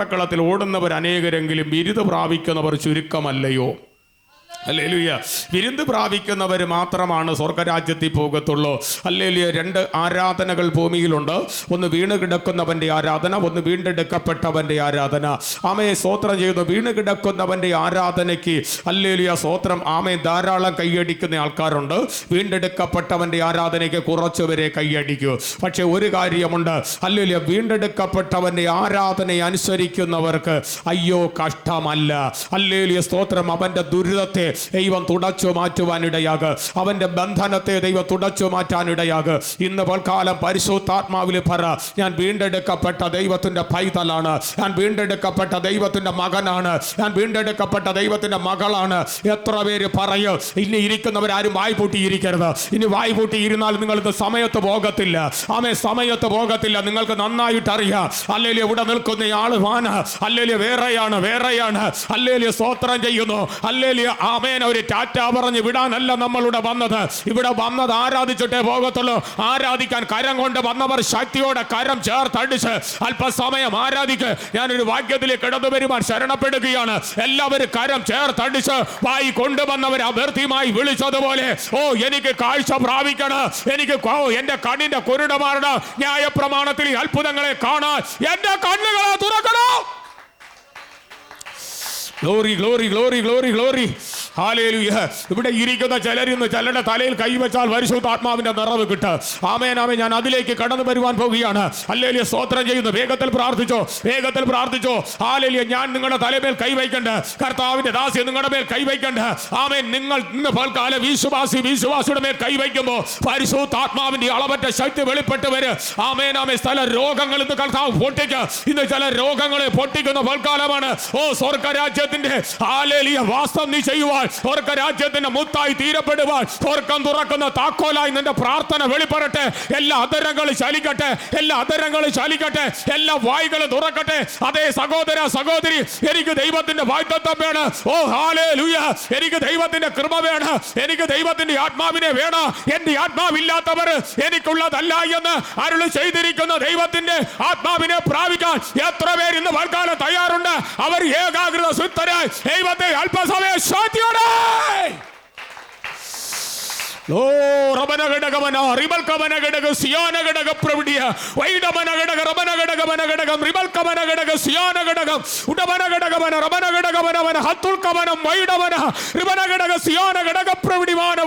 ഓട്ടക്കളത്തിൽ ഓടുന്നവർ അനേകരെങ്കിലും ബിരുദ പ്രാപിക്കുന്നവർ ചുരുക്കമല്ലയോ? അല്ലേലുയ്യ വിരുന്ന് പ്രാപിക്കുന്നവർ മാത്രമാണ് സ്വർഗരാജ്യത്തിൽ പോകത്തുള്ളൂ. അല്ലേലുയ രണ്ട് ആരാധനകൾ ഭൂമിയിലുണ്ട്. ഒന്ന് വീണ് കിടക്കുന്നവന്റെ ആരാധന ഒന്ന് വീണ്ടെടുക്കപ്പെട്ടവന്റെ ആരാധന. ആമയെ സ്തോത്രം ചെയ്യുന്നു. വീണ് കിടക്കുന്നവന്റെ ആരാധനയ്ക്ക് അല്ലേലുയ സ്തോത്രം. ആമയെ ധാരാളം കൈയടിക്കുന്ന ആൾക്കാരുണ്ട്. വീണ്ടെടുക്കപ്പെട്ടവന്റെ ആരാധനയ്ക്ക് കുറച്ചുപേരെ കൈയടിക്കൂ. പക്ഷെ ഒരു കാര്യമുണ്ട്. അല്ലേലുയ വീണ്ടെടുക്കപ്പെട്ടവന്റെ ആരാധനയെ അനുസരിക്കുന്നവർക്ക് അയ്യോ കഷ്ടമല്ല. അല്ലേലിയ സ്തോത്രം. അവന്റെ ദുരിതത്തെ ദൈവം തുടച്ചു മാറ്റുവാനിടയാക് അവന്റെ ബന്ധനത്തെ ദൈവം തുടച്ചു മാറ്റാനിടയാക് ഇന്ന് പൽക്കാലം പരിശുദ്ധാത്മാവിൽ പറ ഞാൻ വീണ്ടെടുക്കപ്പെട്ട ദൈവത്തിന്റെ പൈതലാണ്. ഞാൻ വീണ്ടെടുക്കപ്പെട്ട ദൈവത്തിന്റെ മകനാണ്. ഞാൻ വീണ്ടെടുക്കപ്പെട്ട ദൈവത്തിന്റെ മകളാണ്. എത്ര പേര് പറയും ഇനി ഇരിക്കുന്നവരാരും വായ് പൂട്ടിയിരിക്കരുത്. ഇനി വായ് പൂട്ടിയിരുന്നാൽ നിങ്ങൾക്ക് സമയത്ത് പോകത്തില്ല. ആമേ സമയത്ത് പോകത്തില്ല. നിങ്ങൾക്ക് നന്നായിട്ട് അറിയാം അല്ലെങ്കിൽ ഇവിടെ നിൽക്കുന്ന ആൾ വാന അല്ലെങ്കിൽ വേറെയാണ് വേറെയാണ്. അല്ലെങ്കിൽ സ്വോത്രം ചെയ്യുന്നു. അല്ലെങ്കിൽ ആമേൻ. ഒരു ടാറ്റ പറഞ്ഞ് വിടാനല്ല നമ്മളിവിടെ വന്നത്. ഇവിടെ വന്നത് ആരാധിച്ചിട്ടേ പോകത്തുള്ളൂ. ആരാധിക്കാൻ കരം കൊണ്ട് വന്നവർ ശക്തിയോടെ കരം ചേർത്തടിച്ച് അല്പസമയം ആരാധിക്ക്. ഞാനൊരു വാക്യത്തിലേക്ക് കിടന്നു വരുവാൻ ശരണപ്പെടുകയാണ്. എല്ലാവരും കരം ചേർത്തടിച്ച് വായി കൊണ്ടുവന്നവർ അഭ്യർത്ഥിയുമായി വിളിച്ചതുപോലെ ഓ എനിക്ക് കാഴ്ച പ്രാപിക്കണം എനിക്ക് എന്റെ കണ്ണിന്റെ കുരുട മാറണം ന്യായപ്രമാണത്തിൽ ഈ അത്ഭുതങ്ങളെ കാണാൻ എന്റെ കണ്ണുകളെ തുറക്കണം? Glory glory glory glory glory hallelujah ഇവിടെ ഇരിക്കുന്ന ചിലരിന്ന് ചിലരുടെ തലയിൽ കൈവച്ചാൽ പരിശുദ്ധാത്മാവിന്റെ നിറവ് കിട്ടുക ആമേനാമേ ആമേ ഞാൻ അതിലേക്ക് കടന്നു വരുവാൻ പോവുകയാണ്. അല്ലേലിയ സ്തോത്രം ചെയ്യുന്നു. വേഗത്തിൽ പ്രാർത്ഥിച്ചോ. വേഗത്തിൽ പ്രാർത്ഥിച്ചോ. ഹാലേലിയ ഞാൻ നിങ്ങളുടെ തലമേൽ കൈവയ്ക്കണ്ട കർത്താവിന്റെ ദാസ്യം നിങ്ങളുടെ മേൽ കൈവയ്ക്കണ്ട ആമേൻ. നിങ്ങൾ ഇന്ന് ഫൽക്കാല വിശ്വാസി വിശ്വാസിയുടെ മേൽ കൈവയ്ക്കുമ്പോൾ പരിശുദ്ധ ആത്മാവിന്റെ അളവറ്റ ശക്തി വെളിപ്പെട്ട് വരെ. ആമേനാമേ ആമേ സ്ഥല രോഗങ്ങൾ ഇന്ന് കർത്താവ് പൊട്ടിക്ക്. ഇന്ന് ചില രോഗങ്ങളെ പൊട്ടിക്കുന്ന പൽക്കാലമാണ് ഓ സ്വർഗരാജ്യത്തിന്റെ ആലേലിയ വാസ്തം നീ ചെയ്യുവാൻ സ്വർഗരാജ്യത്തിന്റെ മുത്തായി തീരപ്പെടുവാൻ ഓർക്കം തുറക്കുന്ന താക്കോലായി നിന്റെ പ്രാർത്ഥന വെളിപ്പെടട്ടെ. എല്ലാ അതരങ്ങളും ചലിക്കട്ടെ എല്ലാ അതരങ്ങളും ചലിക്കട്ടെ എല്ലാ വായികളും തുറക്കട്ടെ. അതേ സഹോദര സഹോദരി എനിക്ക് ദൈവത്തിന്റെ വായ്പത്വം വേണം. ഓ ഹാലേ എനിക്ക് ദൈവത്തിന്റെ കൃപ വേണം. എനിക്ക് ദൈവത്തിന്റെ ആത്മാവിനെ വേണം. എന്റെ ആത്മാവില്ലാത്തവർ എനിക്കുള്ളതല്ല എന്ന് അരുൾ ചെയ്തിരിക്കുന്ന ദൈവത്തിന്റെ ആത്മാവിനെ പ്രാപിക്കാൻ എത്ര പേര് ഇന്ന് തയ്യാറുണ്ട്? അവർ ഏകാഗ്രത സുത്തരായി ദൈവത്തെ അല്പസമയം ശാന്തിയോടെ ഓ റബന ഘടകമന റിബൽ കമന ഘടക സിയാന ഘടക പ്രവിടിയ വൈഡമന ഘടക റബന ഘടകമന ഘടകം റിബൽ കമന ഘടക സിയാന ഘടകം പ്രവിടിമാന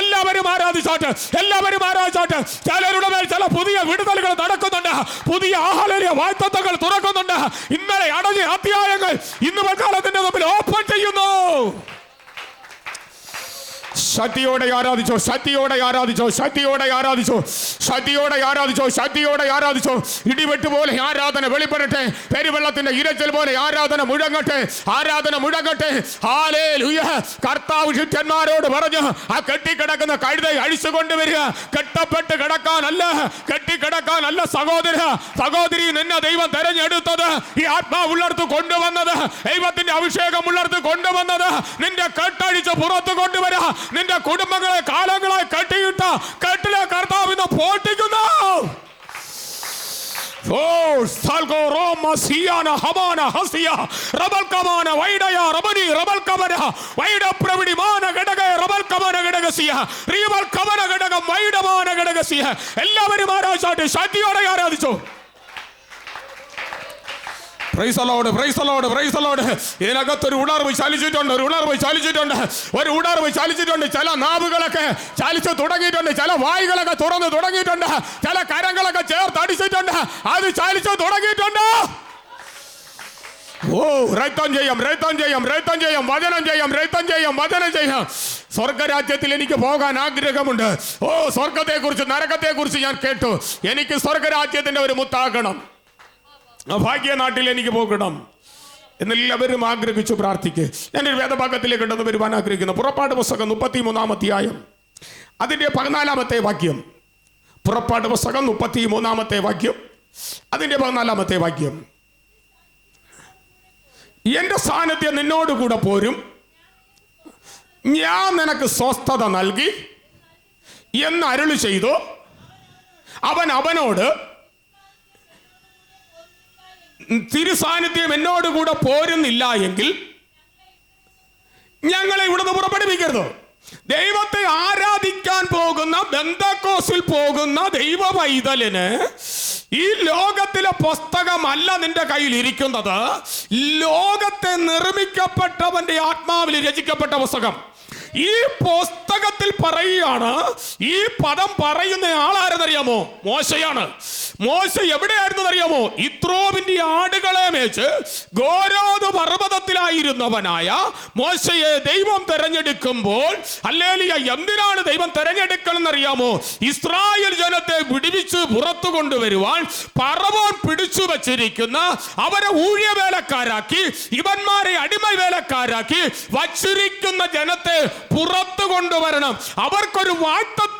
എല്ലാവരും ആരാധിച്ചാട്ട് എല്ലാവരും ആരാധിച്ചാട്ട്. ചിലരുടെ മേൽ പുതിയ വിടുതലുകൾ നടക്കുന്നുണ്ട്. പുതിയ ആഹ്ലാദിക വായ്ത്തത്വങ്ങൾ തുറക്കുന്നുണ്ട്. ഇന്നലെ അടഞ്ഞ അധ്യായങ്ങൾ ഇന്ന് വക്കാലത്തിന്റെ മുമ്പിൽ ഓപ്പൺ ചെയ്യുന്നു. ശക്തിയോടെ ആരാധിച്ചോ ശക്തിയോടെ ആരാധിച്ചോ ശക്തിയോടെ ആരാധിച്ചോ ശക്തിയോടെ ആരാധിച്ചോ ശക്തിയോടെ ആരാധിച്ചോ. ഇടിവെട്ട് പോലെ ആരാധന വെളിപ്പെടട്ടെ പെരുവെള്ളത്തിന്റെ ഇരച്ചൽ പോലെ ആരാധന മുഴങ്ങട്ടെ ആരാധന മുഴങ്ങട്ടെ. ഹാലേലൂയ കർത്താവ് ശിഷ്യന്മാരോട് പറഞ്ഞു ആ കെട്ടിക്കിടക്കുന്ന കഴുത അഴിച്ചു കൊണ്ടുവരിക കെട്ടപ്പെട്ട് കിടക്കാനല്ല കെട്ടിക്കിടക്കാനല്ല സഹോദര. സഹോദരി നിന്നെ ദൈവം തെരഞ്ഞെടുത്തത് ഈ ആത്മാ ഉള്ളർത്ത് കൊണ്ടുവന്നത് ദൈവത്തിന്റെ അഭിഷേകം ഉള്ളടത്ത് കൊണ്ടുവന്നത്. നിന്റെ കെട്ടഴിച്ച് പുറത്ത് കൊണ്ടുവരാ. നിന്റെ കുടുംബങ്ങളെ കാലങ്ങളായി കെട്ടിയിട്ട കെട്ടിലെ കർത്താവ് ഇന്ന് പോട്ടിക്കുന്നു എല്ലാവരും ആരാധിച്ചോ? സിയാന praise കമാന praise praise the lord praise the lord praise the lord ഇതിനകത്തൊരു ഉണർവ് ചലിച്ചിട്ടുണ്ട് ഒരു ഉണർവ് ചലിച്ചിട്ടുണ്ട്. ഒരു ഉണർവ് ചലിച്ചിട്ടുണ്ട്. ചില നാവുകളൊക്കെ ചലിച്ച് തുടങ്ങിയിട്ടുണ്ട്. ചില വായുകളൊക്കെ തുറന്നു തുടങ്ങിയിട്ടുണ്ട്. ചില കരങ്ങളൊക്കെ ചേർത്ത് അടിച്ചിട്ടുണ്ട്. അത് ചലിച്ച് തുടങ്ങിയിട്ടുണ്ട്. ഓ രക്തം ചെയ്യാം രക്തം ചെയ്യാം രക്തം ചെയ്യാം വചനം ചെയ്യാം രക്തം ചെയ്യാം വചനം ചെയ്യാം സ്വർഗരാജ്യത്തിൽ എനിക്ക് പോകാൻ ആഗ്രഹമുണ്ട്. ഓ സ്വർഗത്തെക്കുറിച്ച് നരകത്തെക്കുറിച്ച് ഞാൻ കേട്ടു. എനിക്ക് സ്വർഗരാജ്യത്തിന്റെ ഒരു മുത്താകണം. ആ ഭാഗ്യ നാട്ടിൽ എനിക്ക് പോകണം. എന്നെല്ലാവരും ആഗ്രഹിച്ചു പ്രാർത്ഥിക്ക്. ഞാനൊരു വേദഭാഗത്തിലേക്ക് കണ്ടെന്ന് വരുവാൻ ആഗ്രഹിക്കുന്നു. പുറപ്പാട് പുസ്തകം മുപ്പത്തി മൂന്നാമധ്യായം അതിന്റെ പതിനാലാമത്തെ വാക്യം. പുറപ്പാട് പുസ്തകം മുപ്പത്തി മൂന്നാമത്തെ വാക്യം. അതിന്റെ പതിനാലാമത്തെ വാക്യം. എന്റെ സാന്നിധ്യം നിന്നോട് കൂടെ പോരും. ഞാൻ നിനക്ക് സ്വസ്ഥത നൽകി. എന്ന് അരുളി ചെയ്തു. അവൻ അവനോട് തിരുസാന്നിധ്യം എന്നോടുകൂടെ പോരുന്നില്ല എങ്കിൽ ഞങ്ങളെ ഇവിടുന്ന് പുറപ്പെടുവിക്കരുത്. ദൈവത്തെ ആരാധിക്കാൻ പോകുന്ന ബന്ധക്കോസിൽ പോകുന്ന ദൈവ പൈതലിന് ഈ ലോകത്തിലെ പുസ്തകമല്ല നിന്റെ കയ്യിൽ ഇരിക്കുന്നത്. ലോകത്തെ നിർമ്മിക്കപ്പെട്ടവന്റെ ആത്മാവിൽ രചിക്കപ്പെട്ട പുസ്തകം. ഈ പുസ്തകത്തിൽ പറയുകയാണ് ഈ പദം പറയുന്ന ആളാരെന്നറിയാമോ? മോശയാണ്. മോശ എവിടെയായിരുന്നു അറിയാമോ ഇത്രോവിന്റെ ആടുകളെ മേച്ച് ഗോരോദ് പർവതത്തിലായിരുന്നവനായ മോശയെ ദൈവം തെരഞ്ഞെടുക്കുമ്പോൾ അല്ലേലിയ എന്തിനാണ് ദൈവം തെരഞ്ഞെടുക്കണമെന്നറിയാമോ ഇസ്രായേൽ ജനത്തെ വിടിവിച്ച് പുറത്തു കൊണ്ടുവരുവാൻ പറവോൻ പിടിച്ചു വച്ചിരിക്കുന്ന അവരെ ഊഴിയ വേലക്കാരാക്കി ഇവന്മാരെ അടിമ വേലക്കാരാക്കി വച്ചിരിക്കുന്ന ജനത്തെ പുറത്തു കൊണ്ടുവരണം അവർക്കൊരു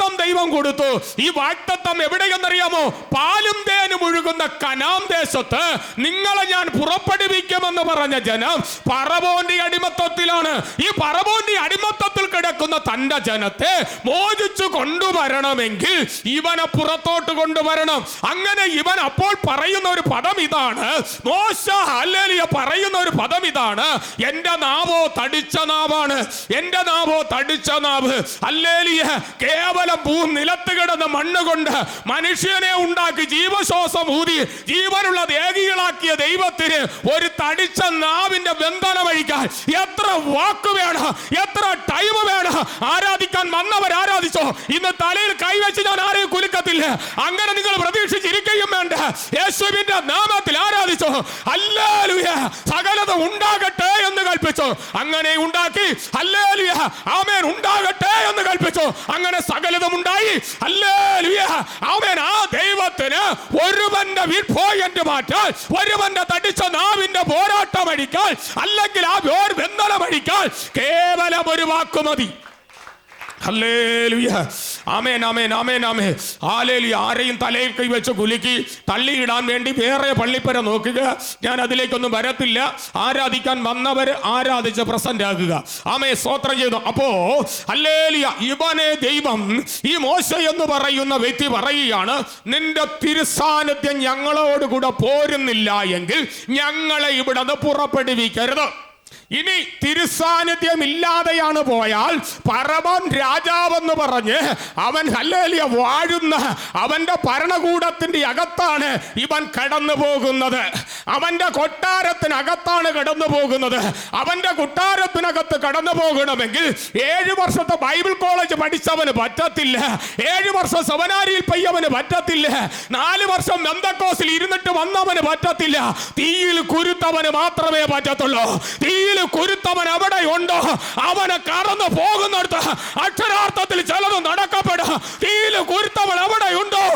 വാക്തത്വം ദൈവം കൊടുത്തു. ഈ വാക്തത്വം എവിടെയെന്നറിയാമോ? പാലും തേനും ഒഴുകുന്ന കനാം ദേശത്ത് നിങ്ങളെ ഞാൻ പുറപ്പെടുവിക്കുമെന്ന് പറഞ്ഞ ജനം പറവോന്റെ അടിമത്തത്തിലാണ്. ഈ പറവോന്റെ അടിമത്തത്തിൽ കിടക്കുന്ന തന്റെ ജനത്തെ മോചിച്ചു കൊണ്ടുവരണമെങ്കിൽ ഇവനെ പുറത്തോട്ട് കൊണ്ടുവരണം. അങ്ങനെ ഇവൻ അപ്പോൾ പറയുന്ന ഒരു പദം ഇതാണ്. മോശ ഹല്ലേലൂയ പറയുന്ന ഒരു പദം ഇതാണ്. എന്റെ നാവോ തടിച്ച നാവാണ്. എന്റെ നാവോ തടിച്ച നാവ്. അല്ലേലിയ കേവലം ഭൂ നിലത്ത് കിടന്ന മണ്ണ് കൊണ്ട് മനുഷ്യനെ ഉണ്ടാക്കി ജീവശ്വാസം ഊതി ജീവനുള്ള ദേഹികളാക്കിയ ദൈവത്തിന് ഒരു തടിച്ച നാവിന്റെ ബന്ധനം വഴിക്കാൻ എത്ര വാക്ക് വേണം എത്ര ടൈം വേണം ആരാധിക്കാൻ വന്നവർ ആരാധിച്ചോ? ഇന്ന് തലയിൽ കൈവച്ച് ഞാൻ ആരെയും കുലുക്കത്തില്ല. അങ്ങനെ നിങ്ങൾ പ്രതീക്ഷിച്ചിരിക്കുകയും വേണ്ട. യേശുവിന്റെ നാമത്തിൽ ആരാധിച്ചോ? അല്ലേലുയ സകലത ഉണ്ടാകട്ടെ എന്ന് കൽപ്പിച്ചോ. അങ്ങനെ ഉണ്ടാക്കി അല്ലേലുയ ആമേൻ. ഉണ്ടാകട്ടെ എന്ന് കൽപ്പിച്ചോ. അങ്ങനെ സകലതും അല്ലേലുയ ആമേൻ ആ ദൈവത്തിന് ഒരുവന്റെ വിൽപോയന്റ് മാറ്റാൻ ഒരുവന്റെ തടിച്ച നാവിന്റെ പോരാട്ടം അടിക്കാൻ അല്ലെങ്കിൽ ആ അടിക്കാൻ കേവലം ഒരു വാക്ക് മതി ഹല്ലേലൂയ. ആമേൻ ആമേൻ ആമേൻ. ആരെയും തലയിൽ കൈവച്ച് കുലുക്കി തള്ളിയിടാൻ വേണ്ടി വേറെ പള്ളിപ്പര നോക്കുക. ഞാൻ അതിലേക്കൊന്നും വരത്തില്ല. ആരാധിക്കാൻ വന്നവർ ആരാധിച്ച് പ്രസന്റ് ആകുക ആമേ സ്തോത്രം ചെയ്തു. അപ്പോ അല്ലേലിയ ഇവനെ ദൈവം ഈ മോശ എന്ന് പറയുന്ന വ്യക്തി പറയുകയാണ് നിന്റെ തിരുസാന്നിധ്യം ഞങ്ങളോട് കൂടെ പോരുന്നില്ല എങ്കിൽ ഞങ്ങളെ ഇവിടെ നിന്ന് പുറപ്പെടുവിക്കരുത്. ഇനി തിരുസാന്നിധ്യം ഇല്ലാതെയാണ് പോയാൽ പരമൻ രാജാവെന്ന് പറഞ്ഞ് അവൻ ഹല്ലേലിയ വാഴുന്ന അവന്റെ ഭരണകൂടത്തിന്റെ അകത്താണ് ഇവൻ കടന്നു പോകുന്നത്. അവന്റെ കൊട്ടാരത്തിനകത്താണ് കടന്നു പോകുന്നത്. അവന്റെ കൊട്ടാരത്തിനകത്ത് കടന്നു പോകണമെങ്കിൽ ഏഴ് വർഷത്തെ ബൈബിൾ കോളേജ് പഠിച്ചവന് പറ്റത്തില്ല. ഏഴ് വർഷം സെവനാരിയിൽ പയ്യവന് പറ്റത്തില്ല. നാല് വർഷം മെന്തക്കോസിൽ ഇരുന്നിട്ട് വന്നവന് പറ്റത്തില്ല. തീയിൽ കുരുത്തവന് മാത്രമേ പറ്റത്തുള്ളൂ. തീയിൽ കുരുത്തവൻ അവിടെ ഉണ്ടോ അവനെ കടന്നു പോകുന്നിടത്ത് അക്ഷരാർത്ഥത്തിൽ ചിലത് നടക്കപ്പെടുക തീയിൽ കുരുത്തവൻ അവിടെ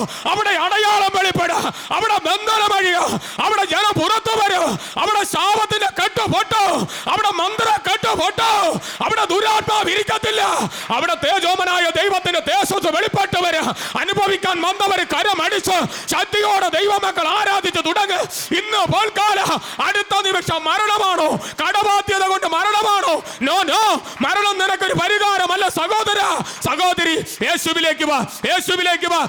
അവിടെ അടയാളം വെളിപ്പെടുക അവിടെ ബന്ധനം വഴിയോ അവിടെ ജനം പുറത്തു വരും. അവിടെ ശാപത്തിന്റെ കെട്ട് പൊട്ടോ. അവിടെ മന്ത്ര കെട്ട് പൊട്ടോ. അവിടെ ദുരാത്മാവ് ഇരിക്കത്തില്ല അവിടെ തേജോമനായ ദൈവത്തിന്റെ തേജസ് വെളിപ്പെട്ടു വരും. അനുഭവിക്കാൻ വന്നവർ കരമടിച്ച് ശക്തിയോടെ ദൈവമക്കൾ ആരാധിച്ച് തുടങ്ങ്. ഇന്ന് പോൽക്കാല അടുത്ത നിമിഷം മരണമാണോ? കടബാധ്യത കൊണ്ട് മരണമാണോ? No no. മരണം നിനക്കൊരു പരിഹാരമല്ല സഹോദര. സഹോദരി യേശുവിലേക്ക് വാ. യേശുവിലേക്ക് വാ.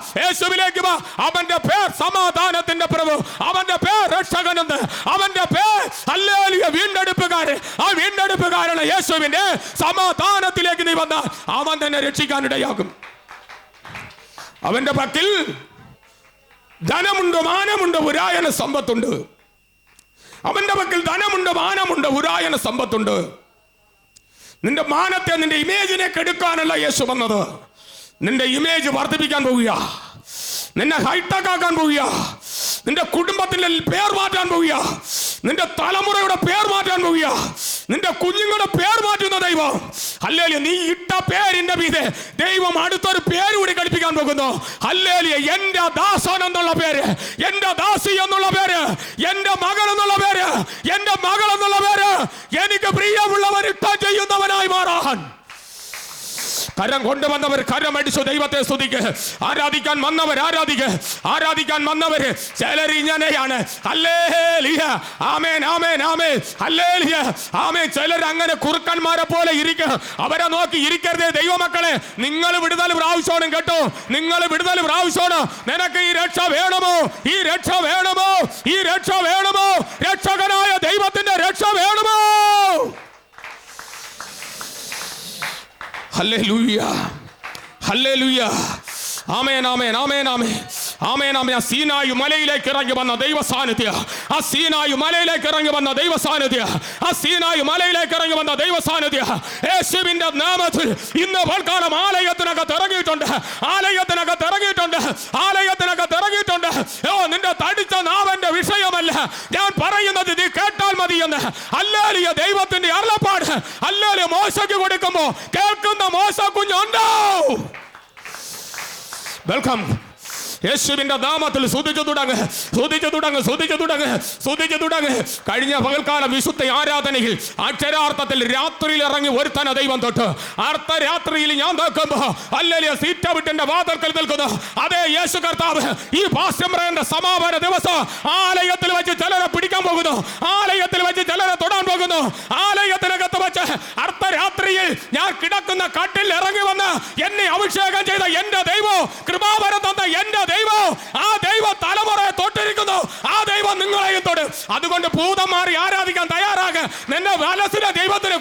യേശുവിലേക്ക് വാ. അവന്റെ പേർ സമാധാനത്തിന്റെ പ്രഭു. അവന്റെ പേർ രക്ഷകനെന്ന് അവന്റെ പേർ അല്ലേലിയ വീണ്ടെടുപ്പുകാരൻ ആ വീണ്ടെടുപ്പുകാരനെ യേശുവിന്റെ സമാധാനത്തിലേക്ക് നീ വന്നാൽ അവൻ തന്നെ രക്ഷിക്കാനിടയാകും അവന്റെ പക്കൽ ധനമുണ്ട് മാനമുണ്ട് ഉരായന സമ്പത്തുണ്ട്. അവന്റെ പക്കൽ ധനമുണ്ട് മാനമുണ്ട് ഉരായന സമ്പത്തുണ്ട്. നിന്റെ മാനത്തെ നിന്റെ ഇമേജിനെ കെടുക്കാനല്ല യേശു വന്നത്. നിന്റെ ഇമേജ് വർദ്ധിപ്പിക്കാൻ പോവുക നിന്നെ ഹൈടെക് ആക്കാൻ പോവുക നിന്റെ കുടുംബത്തിന്റെ പേർ മാറ്റാൻ പോവുക നിന്റെ തലമുറയുടെ പേർ മാറ്റാൻ പോവുക നിന്റെ കുഞ്ഞുങ്ങളുടെ പേർ മാറ്റുന്ന ദൈവം. അല്ലേലിയ നീ ഇട്ട പേരിന്റെ മീതെ ദൈവം അടുത്തൊരു പേര് കൂടി കളിപ്പിക്കാൻ പോകുന്നു. അല്ലേലിയ എന്റെ ദാസൻ എന്നുള്ള പേര് എന്റെ ദാസി എന്നുള്ള പേര് എന്റെ മകൾ എന്നുള്ള പേര് എന്റെ മകൾ എന്നുള്ള പേര് എനിക്ക് പ്രിയമുള്ളവർ ഇട്ട ചെയ്യുന്നവനായി മാറാൻ. കരം കൊണ്ടുവന്നവർ കരം അടിച്ചു ദൈവത്തെ സ്തുതിക്ക്. ആരാധിക്കാൻ വന്നവർ ആരാധിക്ക്. ആരാധിക്കാൻ വന്നവർ ചിലർ ആമേൻ ആമേൻ ആമേൻ. ആമേൻ. ചിലർ അങ്ങനെ കുറുക്കന്മാരെ പോലെ ഇരിക്കുക അവരെ നോക്കി ഇരിക്കരുതേ ദൈവമക്കളെ. നിങ്ങൾ വിടുതൽ പ്രാവശ്യമാണ് കേട്ടോ. നിങ്ങൾ വിടുതൽ പ്രാവശ്യമാണ് നിനക്ക് ഈ രക്ഷ വേണമോ? ഈ രക്ഷ വേണമോ? ഈ രക്ഷ വേണമോ? രക്ഷകനായ ദൈവത്തിന്റെ രക്ഷ വേണമോ? ഹല്ലേലൂയ ഹല്ലേലൂയ ആമേൻ ആമേൻ ആമേൻ ആമേൻ ആമേൻ ആമേൻ ആ സീനായു മലയിലേക്ക് ഇറങ്ങി വന്ന ദൈവ സാന്നിധ്യ ആ സീനായു മലയിലേക്ക് ഇറങ്ങി വന്ന ദൈവ സാന്നിധ്യ ആ സീനായു മലയിലേക്ക് ഇറങ്ങി വന്ന ദൈവ സാന്നിധ്യ യേശുവിന്റെ നാമത്തിൽ ഇന്ന് പൽക്കാലം ആലയത്തിനകത്ത് ഇറങ്ങിയിട്ടുണ്ട്. ആലയത്തിനകത്ത് ഇറങ്ങിയിട്ടുണ്ട്. ആലയത്തിനകത്ത് ഇറങ്ങിയിട്ടുണ്ട്. ഓ നിന്റെ തടിച്ച നാവന്റെ വിഷയമല്ല. ഞാൻ പറയുന്നത് നീ കേട്ടാൽ മതി എന്ന് അല്ലാലിയ ദൈവത്തിന്റെ അരുളപ്പാട്. അല്ലാലിയ മോശയ്ക്ക് കൊടുക്കുമ്പോ കേൾക്കുന്ന മോശ കുഞ്ഞുണ്ടോ വെൽക്കം യേശുവിന്റെ നാമത്തിൽ സ്തുതിച്ചു തുടങ്ങ് സ്തുതിച്ചു തുടങ്ങ് സ്തുതിച്ചു തുടങ്ങ് സ്തുതിച്ചു തുടങ്ങ്. കഴിഞ്ഞ പകൽക്കാലം വിശുദ്ധ ആരാധനയിൽ അക്ഷരാർത്ഥത്തിൽ രാത്രിയിൽ ഇറങ്ങി ഒരുത്തന ദൈവം തൊട്ട്. അർദ്ധരാത്രിയിൽ ഞാൻ നോക്കുമ്പോ അല്ലെങ്കിൽ സീറ്റ വിട്ടിന്റെ വാതിൽക്കൽ നിൽക്കുന്നു. അതേ യേശു കർത്താവ് ഈ പാശ്ചമ്രന്റെ സമാപന ദിവസം ആലയത്തിൽ വെച്ച് ചിലരെ പിടിക്കാൻ പോകുന്നു. ആലയത്തിൽ വെച്ച് ചിലരെ തൊടാൻ പോകുന്നു. ആലയത്തിനകത്ത് വെച്ച് അർദ്ധരാത്രിയിൽ ഞാൻ കിടക്കുന്ന കട്ടിൽ ഇറങ്ങി വന്ന് എന്നെ അഭിഷേകം ചെയ്ത എന്റെ ദൈവം കൃപാവരം തന്ന എന്റെ ദൈവം ആ ദൈവ തലമുറയെ തൊട്ടിരിക്കുന്നു. ആ ദൈവം നിങ്ങളെയും തൊട്. അതുകൊണ്ട് ഭൂതം മാറി ആരാധിക്കാൻ തയ്യാറാകുക നിന്റെ മനസ്സിനെ ദൈവത്തിന്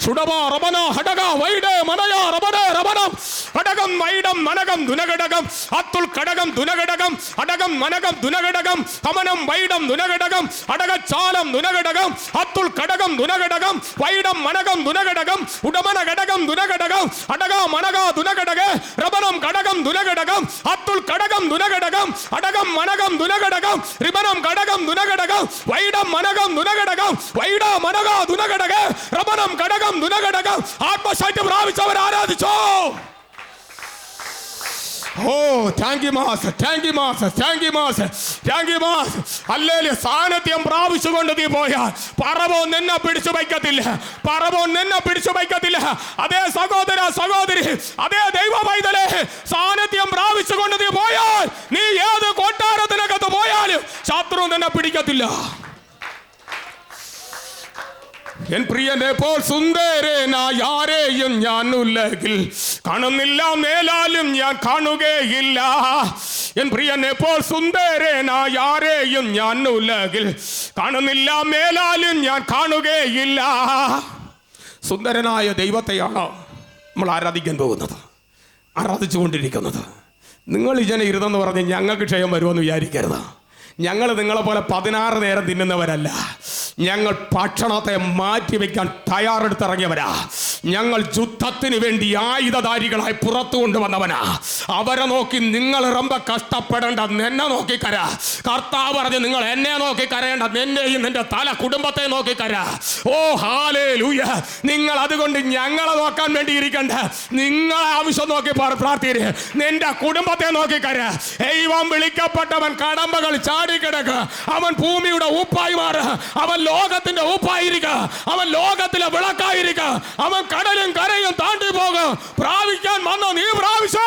കൊടുക്കുക സുടമ റമന ഹടക വൈഡ മനയ റമന റമനം ഹടകം വൈഡം മനകം ദുനഘടകം അത്തുൽ കടകം ദുനഘടകം അടകം മനകം ദുനഘടകം കമനം വൈഡം ദുനഘടകം അടകച്ചാലം ദുനഘടകം അത്തുൽ കടകം ദുനഘടകം വൈഡം മനകം ദുനഘടകം ഉടമന ഘടകം ദുനഘടകം അടക മനക ദുനഘടക റബനം കടകം ദുനഘടകം അത്തുൽ കടകം ദുനഘടകം അടകം മനകം ദുനഘടകം റിബനം കടകം ദുനഘടകം വൈഡം മനകം ദുനഘടകം വൈഡ മനക ദുനഘടക റബനം കടകം ദുനഘടകം ആത്മശക്തി പ്രാപിച്ചവർ ആരാധിച്ചോ ഓ താങ്ക് യു മാസ് താങ്ക് യു മാസ് താങ്ക് യു മാസ് താങ്ക് യു മാസ് അല്ലേൽ സാന്നിധ്യം പ്രാപിച്ചുകൊണ്ട് നീ പോയാൽ പറവോ നിന്നെ പിടിച്ചു വയ്ക്കത്തില്ല. പറവോ നിന്നെ പിടിച്ചു വയ്ക്കത്തില്ല. അതേ സഹോദര സഹോദരി അതേ ദൈവ പൈതലേ സാന്നിധ്യം പ്രാപിച്ചുകൊണ്ട് നീ പോയാൽ നീ ഏത് കൊട്ടാരത്തിനകത്ത് പോയാലും ശത്രു നിന്നെ പിടിക്കത്തില്ല. എൻ പ്രിയനെ പോൽ സുന്ദരനായ ആരെയും ഞാൻ ഉലകിൽ. കാണുന്നില്ല മേലാലും ഞാൻ കാണുകയില്ല. എൻ പ്രിയനെ പോൽ സുന്ദരനായ ആരെയും ഞാൻ ഉലകിൽ. കാണുന്നില്ല മേലാലും ഞാൻ കാണുകയില്ല. സുന്ദരനായ ദൈവത്തെയാണ് നമ്മൾ ആരാധിക്കാൻ പോകുന്നത് ആരാധിച്ചുകൊണ്ടിരിക്കുന്നത്. നിങ്ങൾ ഇജനെ ഇരുതെന്ന് പറഞ്ഞ് ഞങ്ങൾക്ക് ക്ഷയം വരുമെന്ന് വിചാരിക്കരുത്. ഞങ്ങൾ നിങ്ങളെ പോലെ പതിനാറ് നേരം തിന്നുന്നവരല്ല. ഞങ്ങൾ ഭക്ഷണത്തെ മാറ്റിവെക്കാൻ തയ്യാറെടുത്തിറങ്ങിയവരാ. ഞങ്ങൾ യുദ്ധത്തിന് വേണ്ടി ആയുധധാരികളായി പുറത്തു കൊണ്ടുവന്നവനാ. അവരെ നോക്കി നിങ്ങൾ റമ്പ കഷ്ടപ്പെടേണ്ട എന്നെ നോക്കി കര കർത്താവ് പറഞ്ഞ് നിങ്ങൾ എന്നെ നോക്കി കരയേണ്ട നിന്നെയും നിന്റെ തല കുടുംബത്തെ നോക്കി കര ഓ ഹാലേ ലൂയ നിങ്ങൾ അതുകൊണ്ട് ഞങ്ങളെ നോക്കാൻ വേണ്ടി ഇരിക്കണ്ട. നിങ്ങളെ ആവശ്യം നോക്കി പ്രാർത്ഥിര്. നിന്റെ കുടുംബത്തെ നോക്കി കര ദൈവം വിളിക്കപ്പെട്ടവൻ കടമ്പകൾ ചാടിക്കിടക്കുക അവൻ ഭൂമിയുടെ ഊപ്പായി മാറുക അവൻ ലോകത്തിന്റെ ഊപ്പായിരിക്കുക അവൻ ലോകത്തിലെ വിളക്കായിരിക്കുക അവൻ കടലും കരയും താണ്ടി പോകും. പ്രാപിക്കാൻ വന്ന നീ പ്രാപിച്ചോ.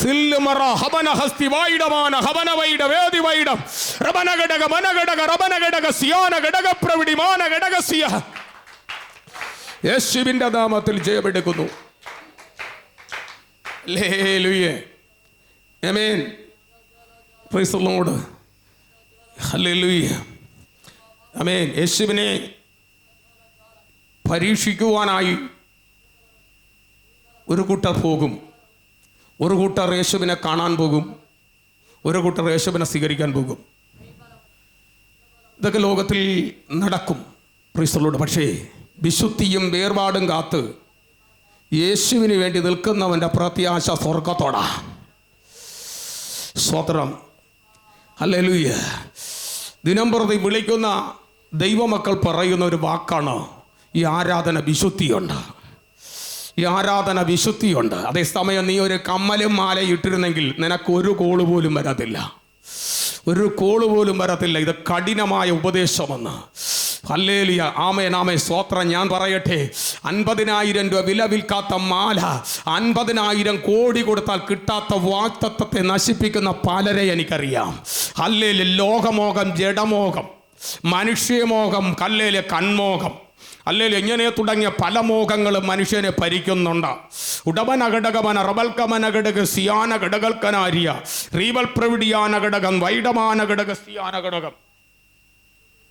സില്ലുമറ ഹബന ഹസ്തി വായിടമാന ഹബന വൈഡ വേദി വൈഡം. റബന ഘടക മന ഘടക റബന ഘടക സിയാന ഘടക പ്രവിടി മാന ഘടക സിയ. യേശുവിന്റെ നാമത്തിൽ ജയമെടുക്കുന്നു. യേശുവിനെ പരീക്ഷിക്കുവാനായി ഒരു കൂട്ടർ പോകും. ഒരു കൂട്ടർ യേശുവിനെ കാണാൻ പോകും. ഒരു കൂട്ടർ യേശുവിനെ സ്വീകരിക്കാൻ പോകും. ഇതൊക്കെ ലോകത്തിൽ നടക്കും. പ്രീസ്തലോട് പക്ഷേ വിശുദ്ധിയും വേർപാടും കാത്ത് യേശുവിന് വേണ്ടി നിൽക്കുന്നവന്റെ പ്രത്യാശ സ്വർഗത്തോടാ സ്വത്രം അല്ലേലൂയ ദിനം പ്രതി വിളിക്കുന്ന ദൈവമക്കൾ പറയുന്ന ഒരു വാക്കാണ് ഈ ആരാധന വിശുദ്ധിയുണ്ട്. ഈ ആരാധന വിശുദ്ധിയുണ്ട്. അതേസമയം നീ ഒരു കമ്മലും മാലയും ഇട്ടിരുന്നെങ്കിൽ നിനക്ക് ഒരു കോൾ പോലും വരത്തില്ല. ഒരു കോൾ പോലും വരത്തില്ല. ഇത് കഠിനമായ ഉപദേശമെന്ന്. ഹല്ലേലിയ. ആമേൻ ആമേ സ്വോത്രം ഞാൻ പറയട്ടെ. അൻപതിനായിരം രൂപ വില വിൽക്കാത്ത മാല അൻപതിനായിരം കോടി കൊടുത്താൽ കിട്ടാത്ത വാക്തത്വത്തെ നശിപ്പിക്കുന്ന പലരെ എനിക്കറിയാം. ഹല്ലേലി ലോകമോഹം ജഡമോഹം മനുഷ്യമോഹം കല്ലേലെ കൺമോഹം. അല്ലെങ്കിൽ ഇങ്ങനെ തുടങ്ങിയ പല മോഹങ്ങളും മനുഷ്യനെ ഭരിക്കുന്നുണ്ട്. ഉടമന ഘടകമന റബൽക്കമന ഘടക സിയാന ഘടകൽക്കനാരിയ റീവൽ പ്രവിഡിയാന ഘടകം വൈഡമാന ഘടക സിയാന ഘടകം.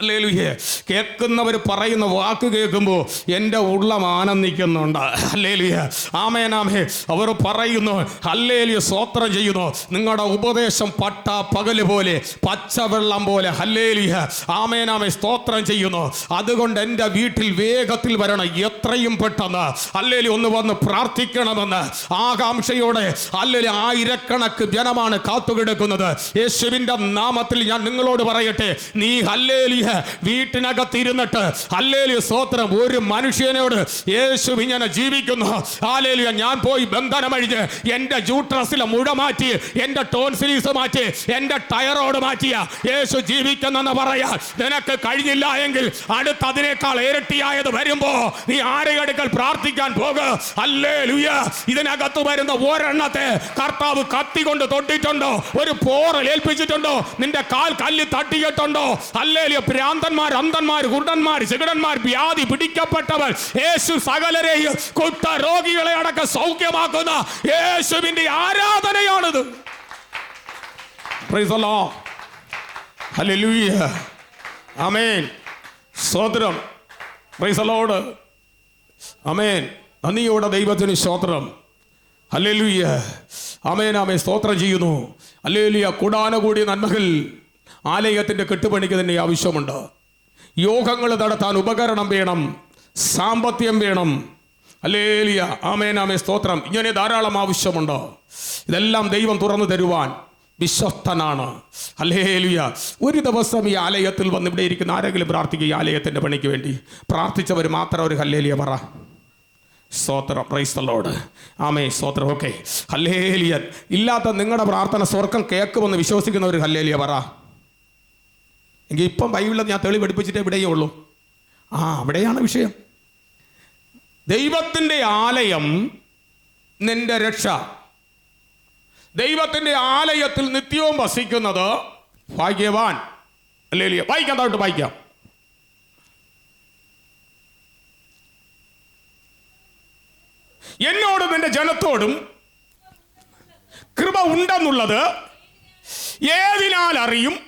അല്ലേലുഹേ കേൾക്കുന്നവർ പറയുന്ന വാക്ക് കേൾക്കുമ്പോൾ എന്റെ ഉള്ളം ആനന്ദിക്കുന്നുണ്ട്. അല്ലേലുഹ ആമേനാമേ അവർ പറയുന്നു ഹല്ലേലിയ സ്വോത്രം ചെയ്യുന്നു. നിങ്ങളുടെ ഉപദേശം പട്ട പകൽ പോലെ പച്ചവെള്ളം പോലെ. ഹല്ലേലിയ ആമേനാമേ സ്തോത്രം ചെയ്യുന്നു. അതുകൊണ്ട് എന്റെ വീട്ടിൽ വേഗത്തിൽ വരണം. എത്രയും പെട്ടെന്ന്. അല്ലേലി ഒന്ന് വന്ന് പ്രാർത്ഥിക്കണമെന്ന്. ആകാംക്ഷയോടെ അല്ലേലി ആയിരക്കണക്ക് ജനമാണ് കാത്തുകിടക്കുന്നത്. യേശുവിന്റെ നാമത്തിൽ ഞാൻ നിങ്ങളോട് പറയട്ടെ. നീ ഹല്ലേലിയ വീട്ടിനകത്ത് ഇരുന്നിട്ട് അല്ലേലിയ സ്തോത്രം ഒരു മനുഷ്യനോട് യേശു ഇങ്ങനെ ജീവിക്കുന്നു. ആലേലിയ ഞാൻ പോയി ബന്ധനമഴിഞ്ഞ് എന്റെ ജൂട്രസിലെ മുഴ മാറ്റി എന്റെ ടോൺസിലീസ് മാറ്റി എന്റെ ടയറോട് മാറ്റിയ യേശു ജീവിക്കുന്നെന്ന് പറയാ. നിനക്ക് കഴിഞ്ഞില്ല എങ്കിൽ അടുത്തതിനേക്കാൾ ഇരട്ടിയായത് വരുമ്പോ നീ ആരെയടുക്കൽ പ്രാർത്ഥിക്കാൻ പോക? അല്ലേ ലുയ ഇതിനകത്ത് വരുന്ന ഒരെണ്ണത്തെ കർത്താവ് കത്തി കൊണ്ട് തൊട്ടിട്ടുണ്ടോ? ഒരു പോറൽ ഏൽപ്പിച്ചിട്ടുണ്ടോ? നിന്റെ കാൽ കല്ല് തട്ടിയിട്ടുണ്ടോ? അല്ലേലിയ ഭ്രാന്തന്മാർ അന്ധന്മാർ കുണ്ടന്മാർ ചികടന്മാർ വ്യാധി പിടിക്കപ്പെട്ടവർ യേശു സകലരെയും കുട്ട രോഗികളെ അടക്കം സൗഖ്യമാക്കുന്ന യേശുവിന്റെ ആരാധനയാണിത്. Amen. സ്തോത്രം. പ്രൈസ് ലോഡ് അമേൻ നന്ദിയോടെ ദൈവത്തിന് സ്തോത്രം. അല്ലേലുയ്യ അമേൻ ആമേ സ്തോത്രം ചെയ്യുന്നു. അല്ലേലുയ കൂടാനുകൂടി നന്മകൾ ആലയത്തിന്റെ കെട്ടുപണിക്ക് തന്നെ ആവശ്യമുണ്ട്. യോഗങ്ങൾ നടത്താൻ ഉപകരണം വേണം സാമ്പത്തികം വേണം. അല്ലേലിയ. ആമേനാമേ ആമേ സ്തോത്രം. ഇങ്ങനെ ധാരാളം ആവശ്യമുണ്ട്. ഇതെല്ലാം ദൈവം തുറന്നു തരുവാൻ വിശ്വസ്തനാണ്. അല്ലേലിയ. ഒരു ദിവസം ഈ ആലയത്തിൽ വന്ന് ഇവിടെ ഇരിക്കുന്ന ആരെങ്കിലും പ്രാർത്ഥിക്കുക ഈ ആലയത്തിന്റെ പണിക്ക് വേണ്ടി. പ്രാർത്ഥിച്ചവർ മാത്രം ഒരു ഹല്ലേലിയ പറ. സ്തോത്രം. പ്രൈസ്തലോട് ആമേ സ്തോത്രം. ഓക്കെ ഹല്ലേലിയൻ ഇല്ലാത്ത നിങ്ങളുടെ പ്രാർത്ഥന സ്വർഗം കേൾക്കുമെന്ന് വിശ്വസിക്കുന്ന ഒരു ഹല്ലേലിയ പറ. എങ്കിൽ ഇപ്പം ബൈബിളിൽ ഞാൻ തെളിവെടുപ്പിച്ചിട്ടേ ഇവിടെയേ ഉള്ളൂ ആ അവിടെയാണ് വിഷയം. ദൈവത്തിന്റെ ആലയം നിന്റെ രക്ഷ. ദൈവത്തിന്റെ ആലയത്തിൽ നിത്യവും വസിക്കുന്നത് ഭാഗ്യവാൻ. അല്ലേ വായിക്കാം താഴോട്ട് വായിക്കാം. എന്നോടും എന്റെ ജനത്തോടും കൃപ ഉണ്ടെന്നുള്ളത് ഏതിനാൽ അറിയും?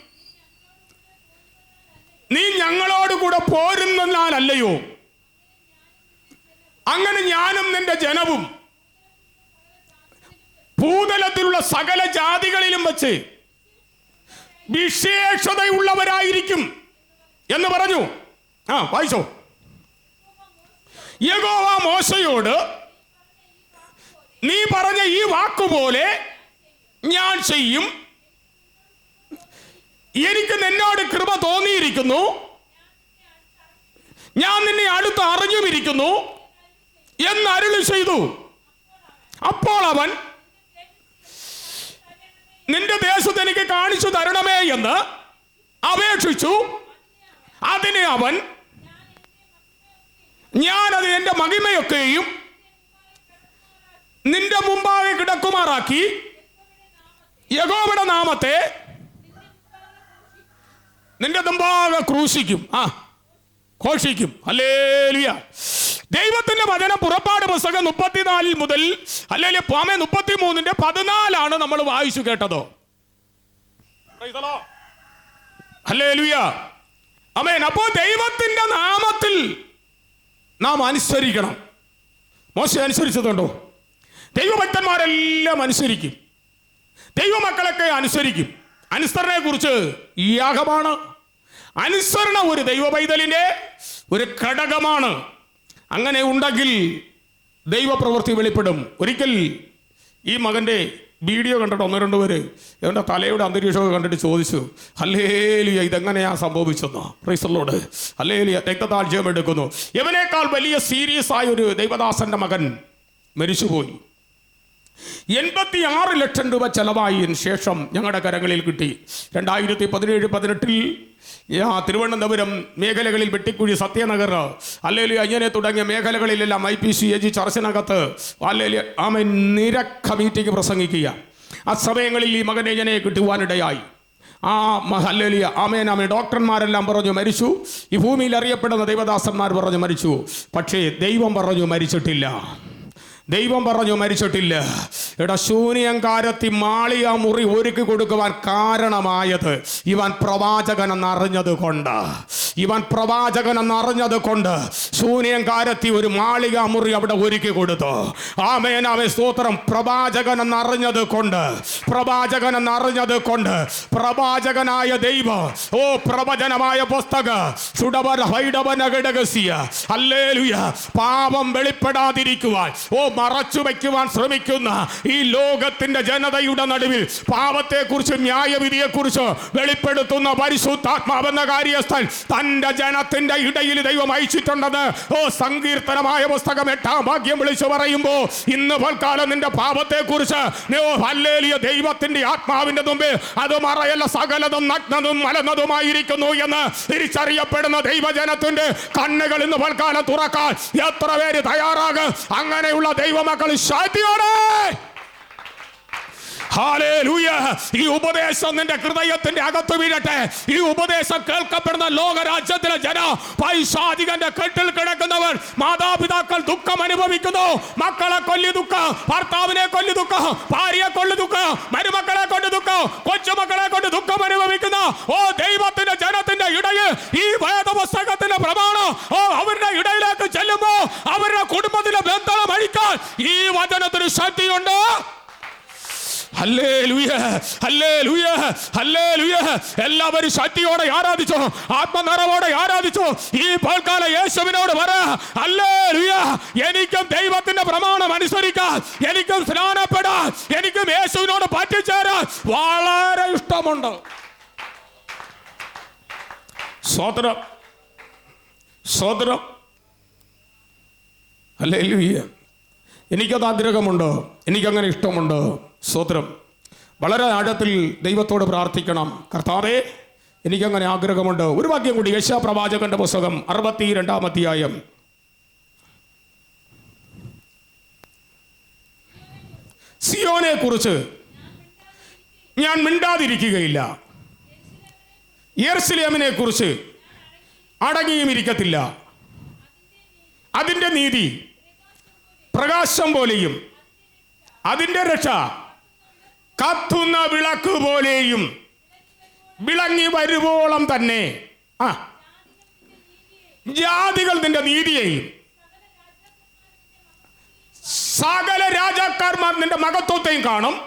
നീ ഞങ്ങളോട് കൂടെ പോരുന്നതിനാലല്ലയോ? അങ്ങനെ ഞാനും നിന്റെ ജനവും ഭൂതലത്തിലുള്ള സകല ജാതികളിലും വച്ച് വിശേഷതയുള്ളവരായിരിക്കും എന്ന് പറഞ്ഞു. ആ വായിച്ചോ. യഗോവ മോശയോട് നീ പറഞ്ഞ ഈ വാക്കുപോലെ ഞാൻ ചെയ്യും. എനിക്ക് നിന്നോട് കൃപ തോന്നിയിരിക്കുന്നു. ഞാൻ നിന്നെ അടുത്ത് അറിഞ്ഞുമിരിക്കുന്നു എന്ന് അരുളി ചെയ്തു. അപ്പോൾ അവൻ നിന്റെ ദേശത്ത് എനിക്ക് കാണിച്ചു തരണമേ എന്ന് അപേക്ഷിച്ചു. അതിനെ അവൻ ഞാനത് എന്റെ മഹിമയൊക്കെയും നിന്റെ മുമ്പാകെ കിടക്കുമാറാക്കി. യഗോവയുടെ നാമത്തെ നിന്റെ മുമ്പാകെ ക്രൂശിക്കും. ആ ഘോഷിക്കും. അല്ലേലിയ ദൈവത്തിന്റെ വചനം പുറപ്പാട് പുസ്തകം മുപ്പത്തിനാലിൽ മുതൽ അല്ലെങ്കിൽ പാമേ മുപ്പത്തി മൂന്നിന്റെ പതിനാലാണ് നമ്മൾ വായിച്ചു കേട്ടത്. അല്ലേലിയ അമേൻ അപ്പോ ദൈവത്തിന്റെ നാമത്തിൽ നാം അനുസരിക്കണം. മോശം അനുസരിച്ചതുണ്ടോ? ദൈവഭക്തന്മാരെല്ലാം അനുസരിക്കും. ദൈവമക്കളൊക്കെ അനുസരിക്കും. അനുസരണയെ കുറിച്ച് യാഗമാണ്. അനുസരണം ഒരു ദൈവ പൈതലിന്റെ ഒരു ഘടകമാണ്. അങ്ങനെ ഉണ്ടെങ്കിൽ ദൈവപ്രവൃത്തി വെളിപ്പെടും. ഒരിക്കൽ ഈ മകന്റെ വീഡിയോ കണ്ടിട്ട് ഒന്ന് രണ്ട് പേര് ഇവന്റെ തലയുടെ അന്തരീക്ഷമൊക്കെ കണ്ടിട്ട് ചോദിച്ചു അല്ലേലിയ ഇതെങ്ങനെയാ സംഭവിച്ചെന്ന്? റീസറിലോട് അല്ലേലിയ രക്തതാഴ്ചയം എടുക്കുന്നു. ഇവനേക്കാൾ വലിയ സീരിയസ് ആയ ഒരു ദൈവദാസന്റെ മകൻ മരിച്ചുപോയി. എൺപത്തി ആറ് ലക്ഷം രൂപ ചെലവായതിനു ശേഷം ഞങ്ങളുടെ കരങ്ങളിൽ കിട്ടി. രണ്ടായിരത്തി പതിനേഴ് പതിനെട്ടിൽ തിരുവനന്തപുരം മേഖലകളിൽ വെട്ടിക്കുഴി സത്യനഗർ അല്ലെങ്കിൽ അങ്ങനെ തുടങ്ങിയ മേഖലകളിലെല്ലാം I P C A G ചർച്ചിനകത്ത് അല്ലെങ്കിൽ ആമ നിര കമ്മിറ്റിക്ക് പ്രസംഗിക്കുക. ആ സമയങ്ങളിൽ ഈ മകനെ ഇങ്ങനെ കിട്ടുവാനിടയായി. ആ ഹല്ലേലിയ ആമേൻ ആമേ ഡോക്ടർമാരെല്ലാം പറഞ്ഞു മരിച്ചു. ഈ ഭൂമിയിൽ അറിയപ്പെടുന്ന ദൈവദാസന്മാർ പറഞ്ഞു മരിച്ചു. പക്ഷേ ദൈവം പറഞ്ഞു മരിച്ചിട്ടില്ല. ദൈവം പറഞ്ഞു മരിച്ചിട്ടില്ല. എടാ ശൂന്യങ്കാരത്തി മാളിയ മുറി ഒരുക്കി കൊടുക്കുവാൻ കാരണമായത് ഇവൻ പ്രവാചകൻ എന്നറിഞ്ഞത് കൊണ്ട് ഇവൻ പ്രവാചകൻ എന്നറിഞ്ഞത് കൊണ്ട് ശൂന്യം കാരത്തി ഒരു മാളിക മുറി അവിടെ ഒരുക്കി കൊടുത്തു. ആമേനാമേ സ്തോത്രം. പ്രവാചകൻ എന്നറിഞ്ഞത് കൊണ്ട് പ്രവാചകൻ എന്നറിഞ്ഞത് കൊണ്ട് പ്രവാചകനായ ദൈവം ഓ പ്രവചനമായ പുസ്തക പാപം വെളിപ്പെടാതിരിക്കുവാൻ ഓ മറച്ചു വയ്ക്കുവാൻ ശ്രമിക്കുന്ന ഈ ലോകത്തിന്റെ ജനതയുടെ നടുവിൽ പാപത്തെക്കുറിച്ച് ന്യായവിധിയെക്കുറിച്ച് വെളിപ്പെടുത്തുന്ന പരിശുദ്ധാത്മാവെന്ന കാര്യസ്ഥൻ തന്റെ ജനത്തിന്റെ ഇടയിൽ ദൈവം അയച്ചിട്ടുണ്ടെന്ന് ഓ സങ്കീർത്തനമായ പുസ്തകം എട്ടാം ഭാഗ്യം വിളിച്ചു പറയുമ്പോ ഇന്ന് പൽക്കാലം നിന്റെ പാപത്തെക്കുറിച്ച് നീ ഓ ഹല്ലേലിയ ദൈവത്തിന്റെ ആത്മാവിന്റെ മുമ്പിൽ അത് മറയല്ല സകലതും നഗ്നതും മലന്നതുമായിരിക്കുന്നു എന്ന് തിരിച്ചറിയപ്പെടുന്ന ദൈവജനത്തിന്റെ കണ്ണുകൾ ഇന്ന് പൽക്കാലം തുറക്കാൻ എത്ര പേര് തയ്യാറാകും അങ്ങനെയുള്ള ദൈവമക്കൾ ഹാലേലൂയ. ഈ ഉപദേശം നിന്റെ ഹൃദയത്തിന്റെ അകത്ത് വീഴട്ടെ. ഈ ഉപദേശം കേൾക്കപ്പെടുന്ന ലോകരാജ്യത്തിലെ ജന പൈശാചികന്റെ കെട്ടിൽ കിടക്കുന്നവർ മാതാപിതാക്കൾ ദുഃഖം അനുഭവിക്കുന്നു. മക്കളെ കൊല്ലി ദുഃഖം ഭർത്താവിനെ കൊല്ലി ദുഃഖം ഭാര്യയെ കൊല്ലി ദുഃഖം മരുമക്കളെ കൊണ്ട് ദുഃഖം കൊച്ചുമക്കളെ കൊണ്ട് ദുഃഖം അനുഭവിക്കുന്ന. ഓ ദൈവത്തിന്റെ ജനത്തിന്റെ ഇടയിൽ ഈ വേദപുസ്തകത്തിന്റെ പ്രമാണം ഓ അവരുടെ ഇടയിലേക്ക് ചെല്ലുമ്പോ അവരുടെ കുടുംബത്തിലെ ബന്ധനം അഴിക്കാൻ ഈ വചനത്തിന് ശക്തിയുണ്ടോ. എല്ലാവരും ശക്തിയോടെ ആരാധിച്ചു ആത്മനിറവോടെ ആരാധിച്ചോ. ഈ പോൽക്കാല യേശുവിനോട്. എനിക്കും ദൈവത്തിന്റെ പ്രമാണം അനുസരിക്കാൻ എനിക്കും സ്നാനപ്പെടാൻ എനിക്കും യേശുവിനോട് പറ്റിച്ചേരാൻ വളരെ ഇഷ്ടമുണ്ട്. സ്വതന്ത്രം സ്വതന്ത്രം ഹല്ലേലൂയ. എനിക്കത് ആഗ്രഹമുണ്ടോ എനിക്കങ്ങനെ ഇഷ്ടമുണ്ട്. സ്വത്രം വളരെ ആഴത്തിൽ ദൈവത്തോട് പ്രാർത്ഥിക്കണം. കർത്താവേ എനിക്കങ്ങനെ ആഗ്രഹമുണ്ട്. ഒരു വാക്യം കൂടി യശാ പ്രവാചകന്റെ പുസ്തകം അറുപത്തി രണ്ടാം അധ്യായം. സിയോനെ കുറിച്ച് ഞാൻ മിണ്ടാതിരിക്കുകയില്ല. യെർസിലേമിനെ കുറിച്ച് അടങ്ങിയും ഇരിക്കത്തില്ല. അതിന്റെ നീതി പ്രകാശം പോലെയും അതിന്റെ രക്ഷ കത്തുന്ന വിളക്ക് പോലെയും വിളങ്ങി വരുവോളം തന്നെ. ആ. ജാതികൾ നിന്റെ നീതിയെയും സകല രാജാക്കാർമാർ നിന്റെ മഹത്വത്തെയും കാണും.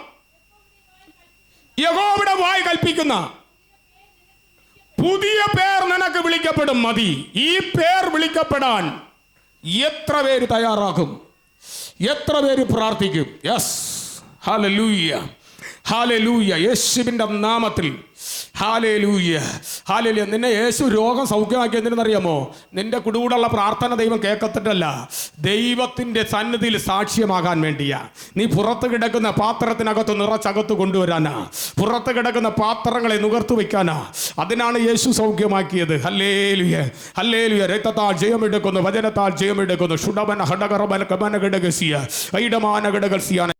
യഹോവിടെ വായി കൽപ്പിക്കുന്ന പുതിയ പേർ നിനക്ക് വിളിക്കപ്പെടും മതി. ഈ പേർ വിളിക്കപ്പെടാൻ എത്ര പേര് തയ്യാറാക്കും എത്ര പേര് പ്രാർത്ഥിക്കും? യെസ് ഹാലലൂയ ഹാലലൂയ യേശുവിന്റെ നാമത്തിൽ. Hallelujah hallelujah. നിന്നെ യേശു രോഗം സൗഖ്യമാക്കി എന്തിനെന്നറിയാമോ നിന്റെ കുടുകൂടുള്ള പ്രാർത്ഥന ദൈവം കേൾക്കത്തിട്ടല്ല. ദൈവത്തിന്റെ സന്നിധിയിൽ സാക്ഷ്യമാകാൻ വേണ്ടിയാ. നീ പുറത്ത് കിടക്കുന്ന പാത്രത്തിനകത്ത് നിറച്ചകത്ത് കൊണ്ടുവരാനാ. പുറത്ത് കിടക്കുന്ന പാത്രങ്ങളെ നുകർത്തു വയ്ക്കാനാ. അതിനാണ് യേശു സൗഖ്യമാക്കിയത്. Hallelujah hallelujah. രക്തത്താൽ ജയമെടുക്കുന്നു വചനത്താൽ ജയമെടുക്കുന്നു. ഷുഡമന ഹടകറബന കമന ഘടകസിയ ഐഡമാന ഘടകസിയാണ്